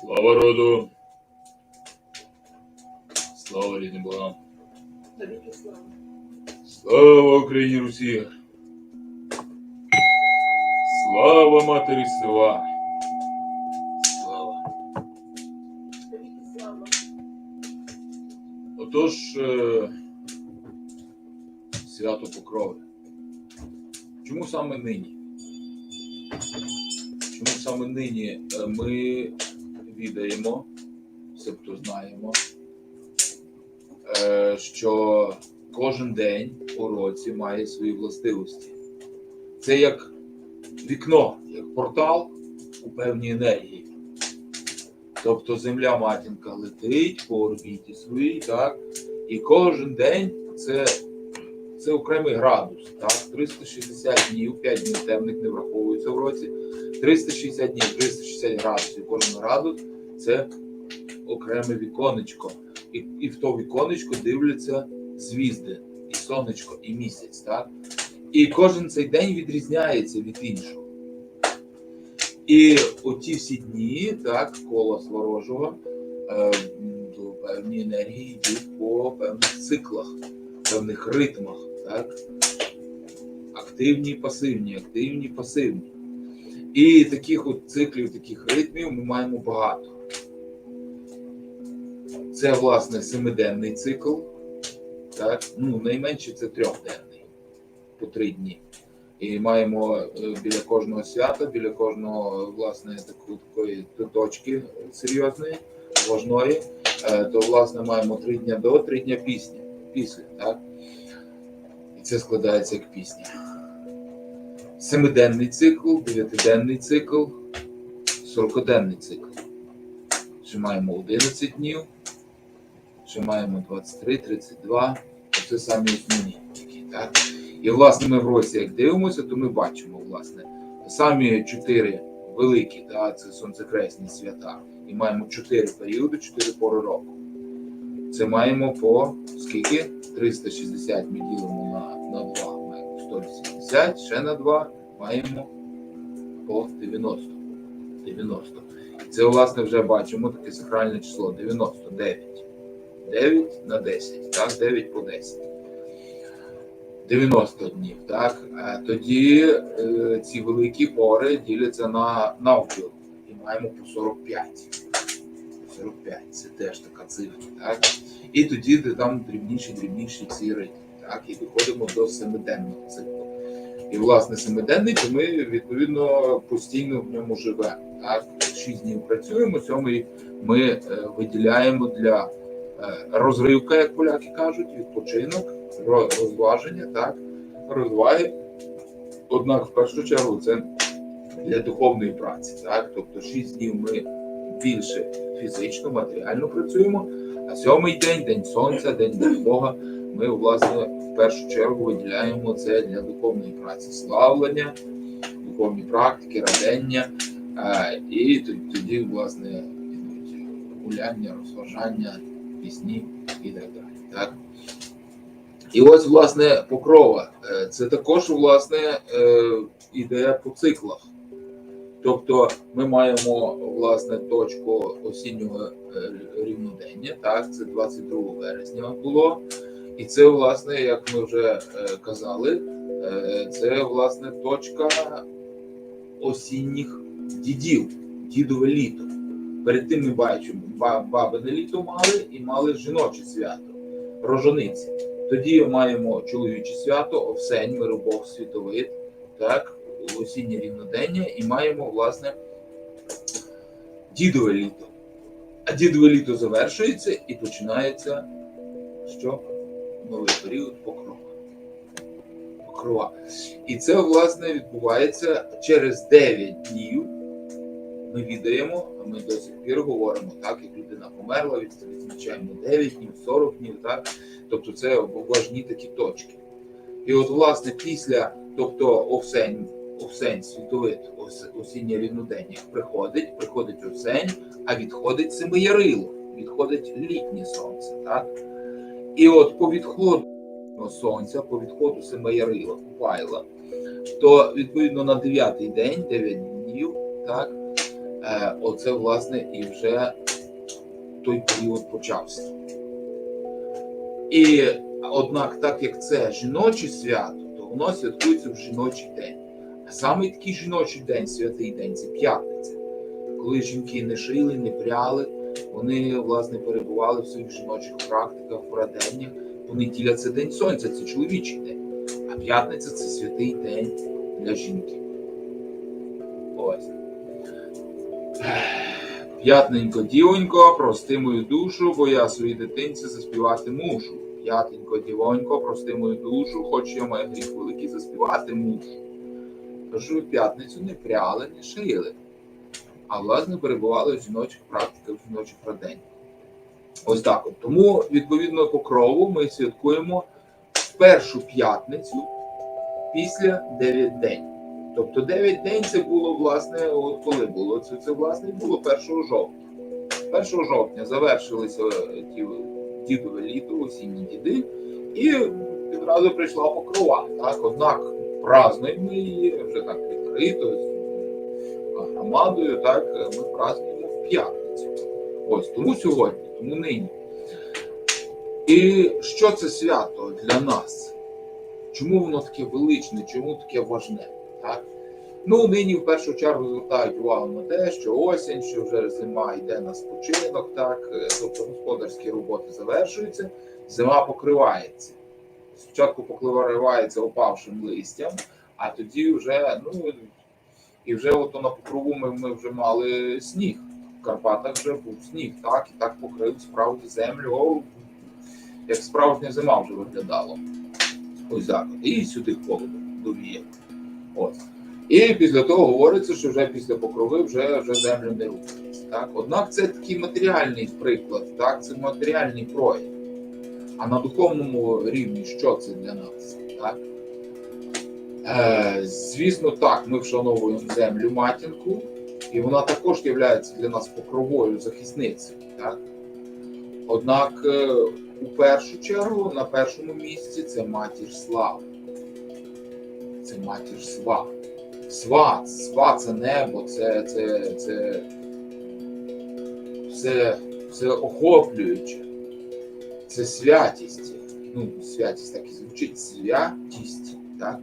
Слава роду! Слава рідним богам! Слава. Україні Русі! Слава Матері села! Слава. Отож, е, свято Покрови. Чому саме нині? Чому саме нині е, ми відаємо, себто знаємо, е, що кожен день у році має свої властивості. Це як вікно, як портал у певній енергії. Тобто земля матінка летить по орбіті своїй, так? І кожен день це, це окремий градус. Так? 360 днів, 5 днів темних не враховується в році. 360 днів, 360 градусів. Кожен градус це окреме віконечко. І, і в то віконечко дивляться звізди, і сонечко, і місяць. Так? І кожен цей день відрізняється від іншого. І оті всі дні, так, кола ворожого, е, певні енергії йдуть по певних циклах, певних ритмах, так? Активні, пасивні, активні, пасивні. І таких от циклів, таких ритмів ми маємо багато. Це, власне, семиденний цикл. Так? Ну, найменше це трьохденний, по три дні. І маємо е, біля кожного свята, біля кожного власне таку, такої точки серйозної, важної, е, то власне маємо три дня до, три дня пісня, після. Так? І це складається як пісня. Семиденний цикл, дев'ятиденний цикл, сорокоденний цикл. Ще маємо 11 днів, ще маємо 23, 32. Це самі основні. Так? І власне ми в році, як дивимося, то ми бачимо власне самі чотири великі, да, це сонцекресні свята. І маємо чотири періоди, чотири пори року. Це маємо по скільки? 360 ми ділимо на, на 2, маємо 180, ще на 2 маємо по 90. 90. І це, власне, вже бачимо таке сакральне число 99. 9 на 10, так, 9 по 10. 90 днів, так? Е, Тоді е, ці великі пори діляться на навпіл і маємо по 45. 45 це теж така цифра, так? І тоді там дрібніші, дрібніші ці ритми, так? І доходимо до семиденного циклу. І власне семиденний, то ми відповідно постійно в ньому живемо. Так? Шість днів працюємо, сьомий ми е, виділяємо для розривка, як поляки кажуть, відпочинок розваження, так, розваги. Однак, в першу чергу, це для духовної праці. Так? Тобто 6 днів ми більше фізично, матеріально працюємо, а сьомий день, день сонця, день День Бога, ми, власне, в першу чергу виділяємо це для духовної праці, славлення, духовні практики, радення. е, І тоді, власне, гуляння, розважання, пісні і так далі. Так? І ось, власне, покрова. Е, Це також, власне, е, ідея по циклах. Тобто ми маємо власне точку осіннього е, рівнодення, так, це 22 вересня було. І це, власне, як ми вже казали, це власне точка осінніх дідів, дідове літо. Перед тим ми бачимо, ба- бабине літо мали і мали жіноче свято, рожониці. Тоді маємо чоловіче свято, овсень, миробог, світовид, так, осіннє рівнодення, і маємо, власне, дідове літо. А дідове літо завершується і починається що? Новий період покрова. Покрова. І це, власне, відбувається через 9 днів. Ми відаємо, ми до сих пір говоримо, так, як людина померла, відзначаємо 9 днів, 40 днів, так. Тобто це важні такі точки. І от, власне, після, тобто овсень, овсень світовид, ос- осіннє рівнодення приходить, приходить овсень, а відходить семиярило, відходить літнє сонце. Так? І от по відходу сонця, по відходу семиярила, Купайла, то відповідно на 9 день, 9 днів, так, оце, власне, і вже той період почався. І однак, так як це жіноче свято, то воно святкується в жіночий день. А саме такий жіночий день, святий день це п'ятниця, коли жінки не шили, не пряли, вони власне перебували в своїх жіночих практиках, пораденнях. Понеділя це день сонця, це чоловічий день. А п'ятниця це святий день для жінки. П'ятненько, дівонько, прости мою душу, бо я своїй дитинці заспівати мушу. П'ятенько, дівонько, прости мою душу, хоч я маю гріх великий заспівати мушу. Кажу, в п'ятницю не пряли, не шили, а власне перебували в жіночих практиках, в жіночих радень. Ось так. От. Тому, відповідно покрову, ми святкуємо в першу п'ятницю після 9 день. Тобто 9 день це було, власне, от коли було? Це, це власне, було 1 жовтня. 1 жовтня завершилися е, ті дідове літо, осінні діди, і відразу прийшла покрова. Так? Однак празднуємо її вже так відкрито е, громадою, так ми празднуємо в п'ятницю. Ось тому сьогодні, тому нині. І що це свято для нас? Чому воно таке величне, чому таке важне? Так? Ну, нині в першу чергу звертають увагу на те, що осінь, що вже зима йде на спочинок, так, е, тобто господарські роботи завершуються, зима покривається. Спочатку покривається опавшим листям, а тоді вже, ну, і вже ото на покрову ми, ми вже мали сніг. В Карпатах вже був сніг, так, і так покрив справді землю, о, як справжня зима вже виглядало. Ось так. І сюди холодом довіє. От. І після того говориться, що вже після покрови вже, вже землю не рухається. Так? Однак це такий матеріальний приклад, так? це матеріальний прояв. А на духовному рівні що це для нас? Так? Е, звісно, так, ми вшановуємо землю матінку, і вона також є для нас покровою захисницею. Так? Однак, е, у першу чергу, на першому місці це матір слави. Це матір слави. Сва, сва це небо, це, це, це, це, це охоплююче, це святість. Ну, святість так і звучить, святість, так?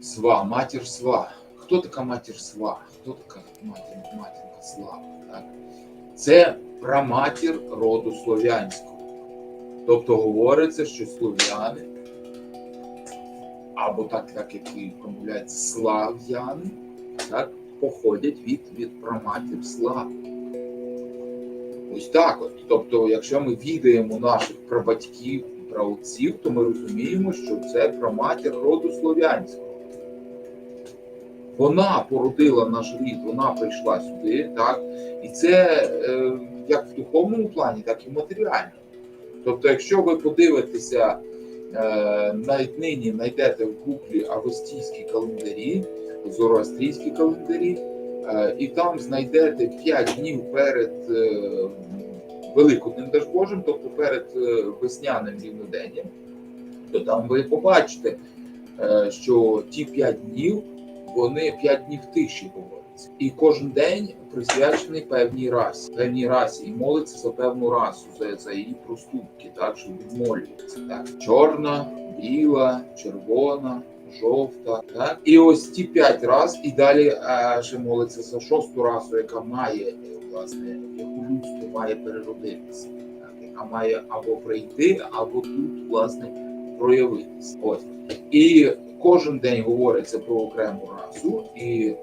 Сва, матір сва. Хто така матір сва? Хто така матір, матінка слава? Так? Це праматір роду слов'янського. Тобто говориться, що слов'яни або так, як і промовляється слав'яни, так, походять від, від праматів слав. Ось так от. Тобто, якщо ми відаємо наших прабатьків і праотців, то ми розуміємо, що це праматір роду слов'янського. Вона породила наш рід, вона прийшла сюди, так? І це е, як в духовному плані, так і в матеріальному. Тобто, якщо ви подивитеся навіть нині знайдете в гуглі авостійські календарі, зороастрійські календарі, е, і там знайдете 5 днів перед е, Великодним Божим, тобто перед весняним рівноденням, то там ви побачите, що ті 5 днів вони 5 днів тиші говоряться. І кожен день присвячений певній расі, певній расі, і молиться за певну расу, за, за її проступки, так що відмолюється. Так, чорна, біла, червона. Жовта, так і ось ті п'ять раз, і далі а, ще молиться за шосту расу, яка має власне яку людство має переродитися, так, яка має або прийти, або тут власне проявитися. Ось і кожен день говориться про окрему расу, і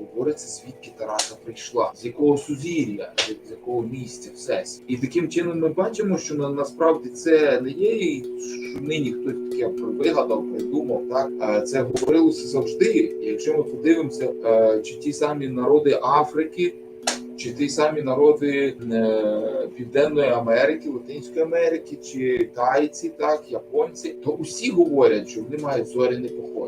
говориться, звідки та раса прийшла, з якого сузір'я, з якого місця всесвіт. І таким чином ми бачимо, що на, насправді це не є, що нині хтось таке вигадав, придумав. Так це говорилося завжди. Якщо ми подивимося, е, чи ті самі народи Африки. Чи ті самі народи е, Південної Америки, Латинської Америки, чи тайці, так, японці, то усі говорять, що вони мають зоряне походження.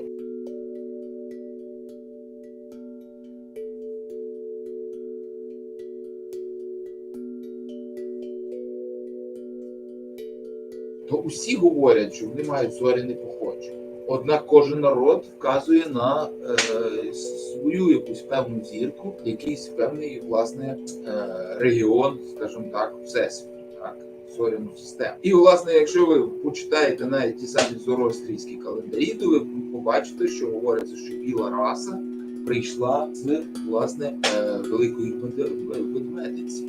Усі говорять, що вони мають зоряне походження. Однак кожен народ вказує на е, свою якусь певну зірку, якийсь певний власне е, регіон, скажімо так, всесвіту, так, зоряну систему. І власне, якщо ви почитаєте навіть ті самі зороастрійські календарі, то ви побачите, що говориться, що біла раса прийшла з власне е, великої ведмедиці,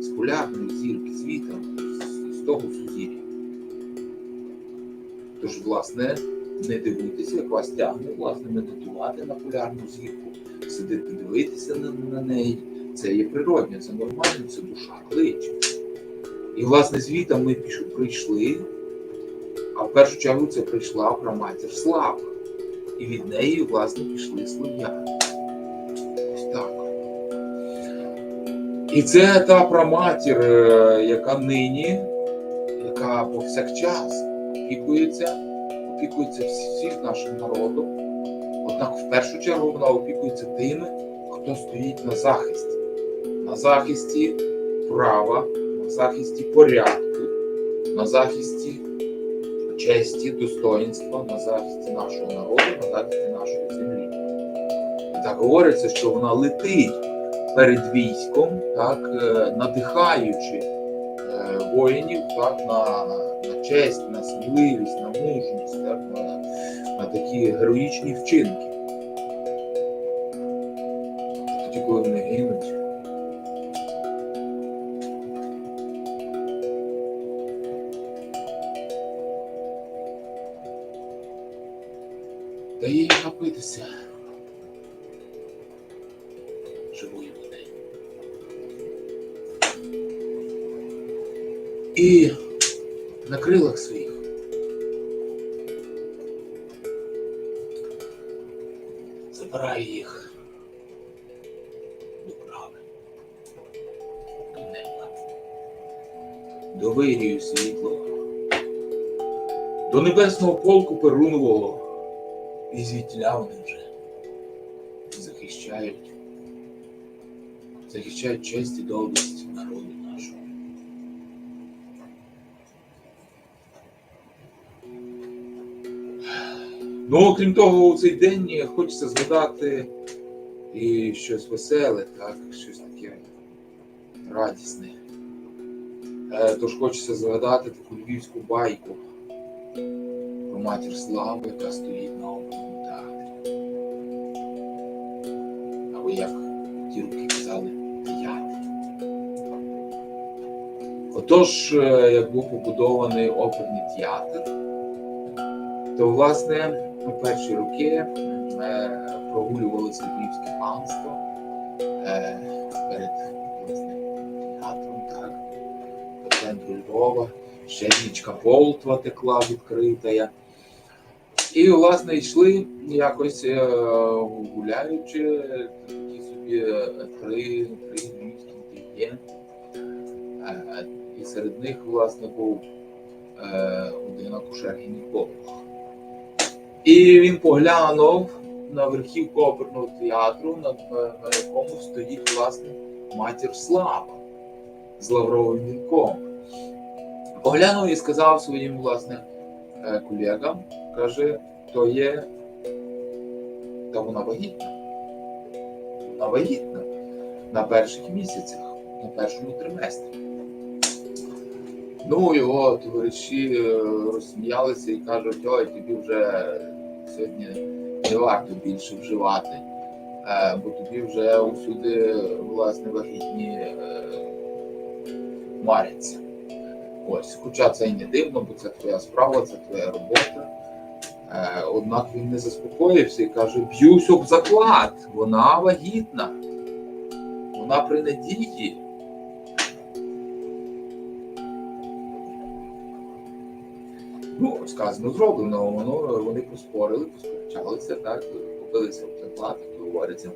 з полярної зірки, з вітром, з того сузір'я. Тож, власне, не дивуйтеся, як вас тягне власне медитувати на полярну зірку, сидити дивитися на, на неї. Це є природне, це нормально, це душа кличе. І власне звідти ми прийшли, а в першу чергу це прийшла праматір слава. І від неї, власне, пішли слов'яни. Ось так. І це та праматір, е, яка нині, яка повсякчас опікується, опікується всім нашим народом. Однак в першу чергу вона опікується тими, хто стоїть на захисті, на захисті права, на захисті порядку, на захисті честі, достоїнства, на захисті нашого народу, на захисті нашої землі. Так говориться, що вона летить перед військом, так, е, надихаючи е, воїнів так, на честь, на сміливість, на мужність, так, на, на такі героїчні вчинки. Тоді, коли вони гинуть. Дає їм напитися живої води. І на крилах своїх. Забирає їх. До прави, до неба, до вирію світлого, до небесного полку перунового. І звідтіля вони вже захищають, захищають честь і доблесть Ну, окрім того, у цей день хочеться згадати і щось веселе, так, щось таке радісне. Е, Тож хочеться згадати таку львівську байку про матір слави, яка стоїть на оперному театрі. Або як ті руки казали, театр. Отож, е, як був побудований оперний театр, то власне у перші роки е, прогулювалося львівське панство е, перед театром, так, по центру Львова, ще річка Полтва текла відкрита. І, власне, йшли якось е, гуляючи, такі собі три, три львівські. Е, І серед них, власне, був один акушер-гінеколог. І він поглянув на верхівку оперного театру, на, на, якому стоїть, власне, матір Слава з лавровим вінком. Поглянув і сказав своїм, власне, е, колегам, каже, то є. Та вона вагітна. Вона вагітна на перших місяцях, на першому триместрі. Ну, його товариші е, розсміялися і кажуть, ой, тобі вже сьогодні не варто більше вживати, е, бо тобі вже усюди власне вагітні е, маряться. Ось, хоча це і не дивно, бо це твоя справа, це твоя робота. Е, Однак він не заспокоївся і каже: б'юсь об заклад, вона вагітна, вона при надії. Ну, сказано, зроблено, воно вони поспорили, посперечалися, так, побилися об заклад, як говориться.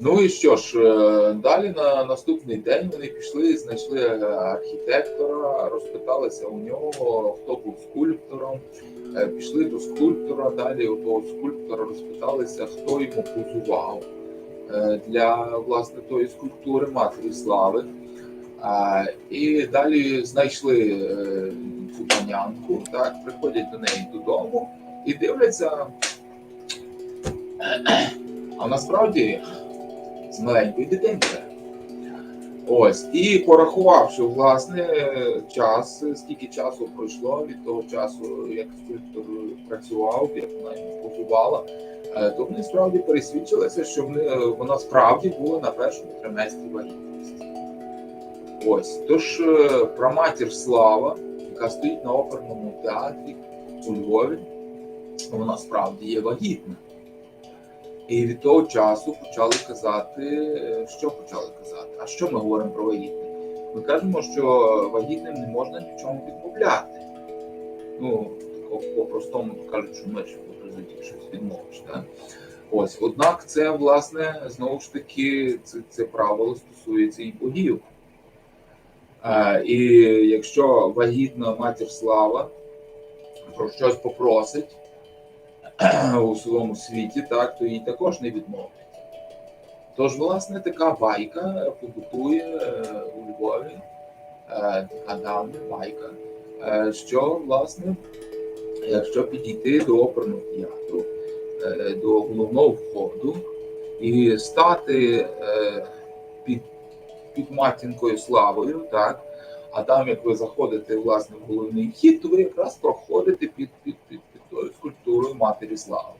Ну і що ж, е, далі на наступний день вони пішли, знайшли архітектора, розпиталися у нього, хто був скульптором. Е, Пішли до скульптора, далі у того скульптора розпиталися, хто йому позував е, для власне тої скульптури Матері Слави. І далі знайшли е, цю панянку, так, приходять до неї додому і дивляться. А насправді з маленької дитинки. Ось, і порахувавши власне час, скільки часу пройшло від того часу, як скульптор працював, як вона побувала, е, то вони справді пересвідчилися, що вони, вона справді була на першому триместрі вагітності. Ось, тож е, праматір Слава, яка стоїть на оперному театрі у Львові, вона справді є вагітна. І від того часу почали казати, що почали казати? А що ми говоримо про вагітних? Ми кажемо, що вагітним не можна ні в відмовляти. Ну, по- по-простому кажуть, що ж в результаті щось відмовиш. Ось, однак, це власне знову ж таки це, це правило стосується і богів. І якщо вагітна матір слава про щось попросить у своєму світі, так, то їй також не відмовлять. Тож, власне, така байка побутує е, у Львові, е, така давня байка, е, що, власне, якщо підійти до оперного театру, до головного входу і стати під матінкою славою, так, а там, як ви заходите власне в головний вхід, то ви якраз проходите під, під, під, під тою скульптурою Матері Слави.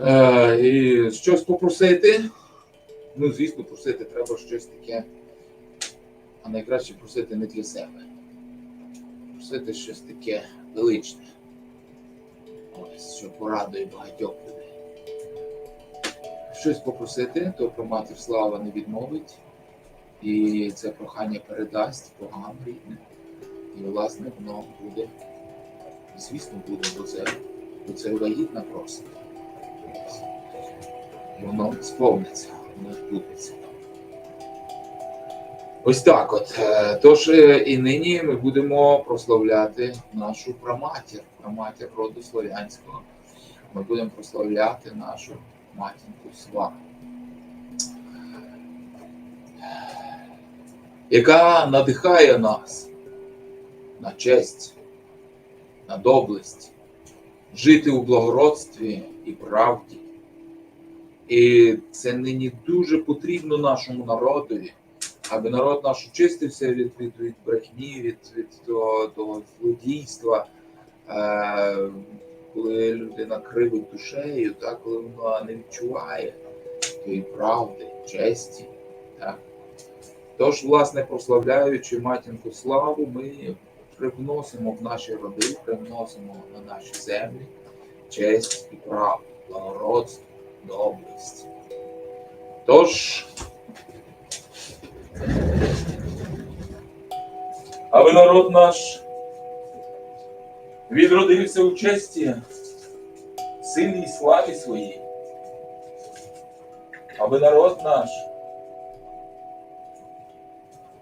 Е, і щось попросити. Ну, звісно, просити треба щось таке, а найкраще просити не для себе. Просити щось таке величне. Ось, що порадує багатьох людей. Щось попросити, то про матір слава не відмовить. І це прохання передасть богам рідним. І, власне, воно буде, звісно, буде, бо це, бо це вагітна просить. Воно сповниться, воно збудеться. Ось так от. Е, Тож е, і нині ми будемо прославляти нашу праматір, праматір роду слов'янського. Ми будемо прославляти нашу матінку Свару. яка надихає нас на честь, на доблесть, жити у благородстві і правді. І це нині дуже потрібно нашому народові, аби народ наш очистився від, від, від брехні, від, від того, того злодійства, е, коли людина кривить душею, так, коли вона не відчуває тої правди, честі. Так. Тож, власне, прославляючи матінку славу, ми привносимо в наші роди, привносимо на наші землі честь і правду, благородство, доблесть. Тож, аби народ наш відродився у честі, сильній славі своїй, аби народ наш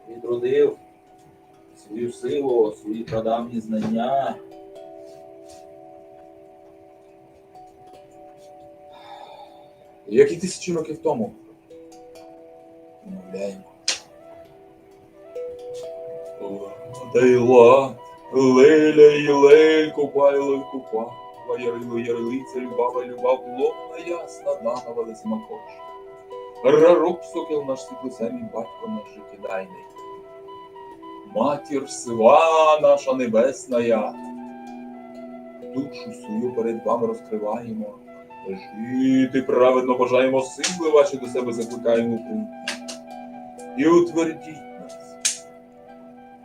відродив свою силу, свої прадавні знання. Як і тисячі років тому. Уявляємо. Дайла, леля і лель, купайло і купа, ярило ярилиця, любава, любав, ловна ясна, нанова весьма кош. Рарок сокіл наш світлосемій батько наш життєдайний. Матір сива наша небесная, душу свою перед вами розкриваємо. Жити праведно бажаємо сили ваші до себе закликаємо прийти. І утвердіть нас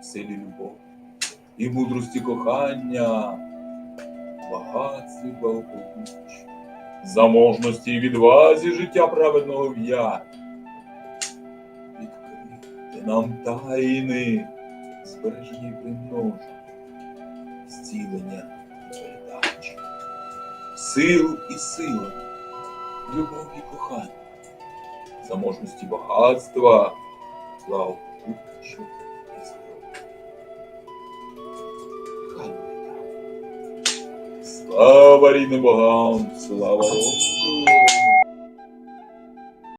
в силі любові і мудрості кохання, багатстві благополуччя, заможності і відвазі життя праведного в'я. Відкрийте нам тайни, збереження і зцілення і передачі, сил і сили, любов і кохання, заможності багатства, благополуччя Слава рідним богам, слава Господу!